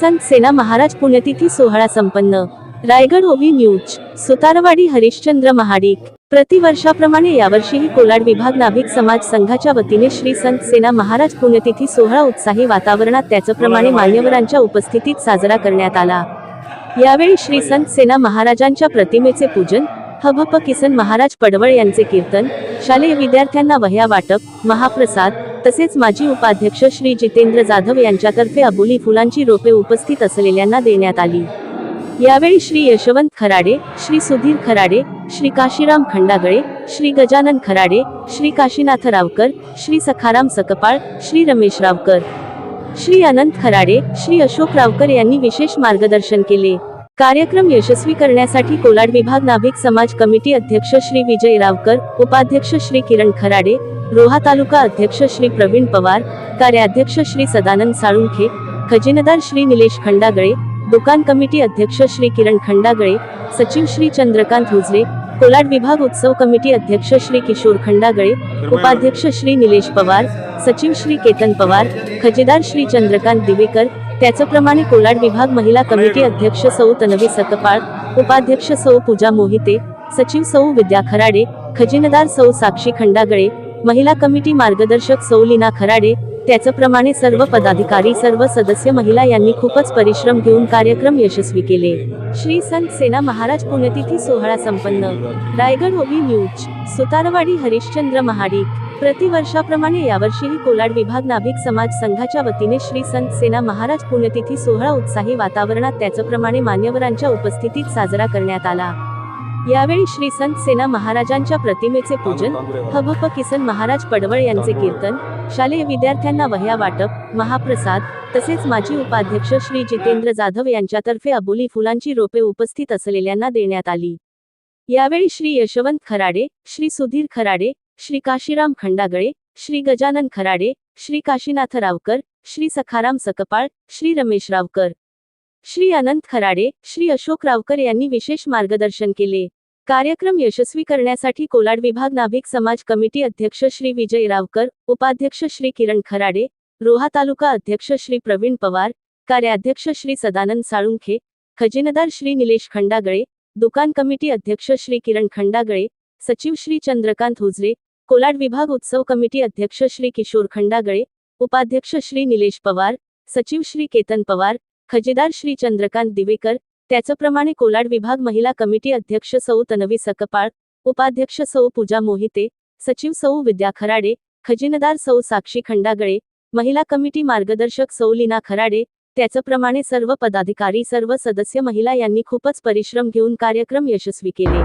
संत सेना महाराज पुण्यतिथी सोहळा संपन्न. रायगड ओवी न्यूज सुतारवाडी हरिश्चंद्र महाडिक. प्रतिवर्षाप्रमाणे यावर्षीही कोलाड विभाग नाभिक समाज संघाच्या वतीने श्री संत सेना महाराज पुण्यतिथी सोहळा उत्साही वातावरणात त्याचप्रमाणे मान्यवरांच्या उपस्थितीत साजरा करण्यात आला. यावेळी श्री संत सेना महाराजांच्या प्रतिमेचे पूजन हभप किसन महाराज पडवळ यांचे कीर्तन शालेय विद्यार्थ्यांना वह्या वाटप महाप्रसाद तसेच माजी उपाध्यक्ष श्री जितेंद्र जाधव यांच्यातर्फे अबोली फुलांची रोपे उपस्थित असलेल्यांना देण्यात आली. यावेळी श्री यशवंत खराडे श्री सुधीर खराडे श्री काशीराम खंडागळे श्री गजानन खराडे श्री काशीनाथ रावकर श्री सखाराम सकपाळ श्री रमेश रावकर श्री अनंत खराडे श्री अशोक रावकर यांनी विशेष मार्गदर्शन केले. कार्यक्रम यशस्वी करण्यासाठी कोलाड विभाग नाभिक समाज कमिटी अध्यक्ष श्री विजय रावकर उपाध्यक्ष श्री किरण खराडे रोहा तालुका अध्यक्ष श्री प्रवीण पवार कार्याध्यक्ष श्री सदानंद साळुंखे खजिनदार श्री निलेश खंडागळे दुकान कमिटी अध्यक्ष श्री किरण खंडागळे सचिव श्री चंद्रकांत हुजरे कोलाड विभाग उत्सव कमिटी अध्यक्ष श्री किशोर खंडागळे उपाध्यक्ष श्री निलेश पवार सचिव श्री केतन पवार खजिदार श्री चंद्रकांत दिवेकर त्याचप्रमाणे कोलाड विभाग महिला कमिटी अध्यक्ष सौ तनवी सकपाळ उपाध्यक्ष सौ पूजा मोहिते सचिव सौ विद्या खराडे खजिनदार सौ साक्षी खंडागळे महिला कमिटी मार्गदर्शक सौ लीना खराडे त्याचप्रमाणे सर्व पदाधिकारी सर्व सदस्य महिला यांनी खूपच परिश्रम घेऊन कार्यक्रम यशस्वी केले. श्री संत सेना महाराज पुण्यतिथी सोहळा संपन्न. रायगड ओबी न्यूज सुतारवाडी हरिश्चंद्र महाडिक. प्रतिवर्षाप्रमाणे यावर्षीही कोलाड विभाग नाभिक समाज संघाच्या वतीने श्री संत सेना महाराज पुण्यतिथी सोहळा उत्साही वातावरणात त्याचप्रमाणे मान्यवरांच्या उपस्थितीत साजरा करण्यात आला. यावेळी श्री संत सेना महाराजांच्या प्रतिमेचे पूजन हभप किसन महाराज पडवळ यांचे कीर्तन शालेय विद्यार्थ्यांना वह्या वाटप महाप्रसाद तसेच माजी उपाध्यक्ष श्री जितेंद्र जाधव यांच्यातर्फे अबोली फुलांची रोपे उपस्थित असलेल्यांना देण्यात आली. यावेळी श्री यशवंत खराडे श्री सुधीर खराडे श्री काशीराम खंडागळे श्री गजानन खराडे श्री काशीनाथ रावकर श्री सखाराम सकपाळ श्री रमेश रावकर. श्री अनंत खराडे श्री अशोक रावकर यांनी विशेष मार्गदर्शन केले. कार्यक्रम यशस्वी करण्यासाठी कोलाड विभाग नाभिक समाज कमिटी अध्यक्ष श्री विजय रावकर उपाध्यक्ष श्री किरण खराडे रोहा तालुका अध्यक्ष श्री प्रवीण पवार कार्याध्यक्ष श्री सदानंद साळुंखे खजिनदार श्री निलेश खंडागळे दुकान कमिटी अध्यक्ष श्री किरण खंडागळे सचिव श्री चंद्रकांत हुजरे कोलाड विभाग उत्सव कमिटी अध्यक्ष श्री किशोर खंडागळे उपाध्यक्ष श्री निलेश पवार सचिव श्री केतन पवार खजिदार श्री चंद्रकांत दिवेकर त्याचप्रमाणे कोलाड विभाग महिला कमिटी अध्यक्ष सौ तनवी सकपाळ उपाध्यक्ष सौ पूजा मोहिते सचिव सौ विद्या खराडे खजिनदार सौ साक्षी खंडागळे महिला कमिटी मार्गदर्शक सौ लीना खराडे त्याचप्रमाणे सर्व पदाधिकारी सर्व सदस्य महिला यांनी खूपच परिश्रम घेऊन कार्यक्रम यशस्वी केले.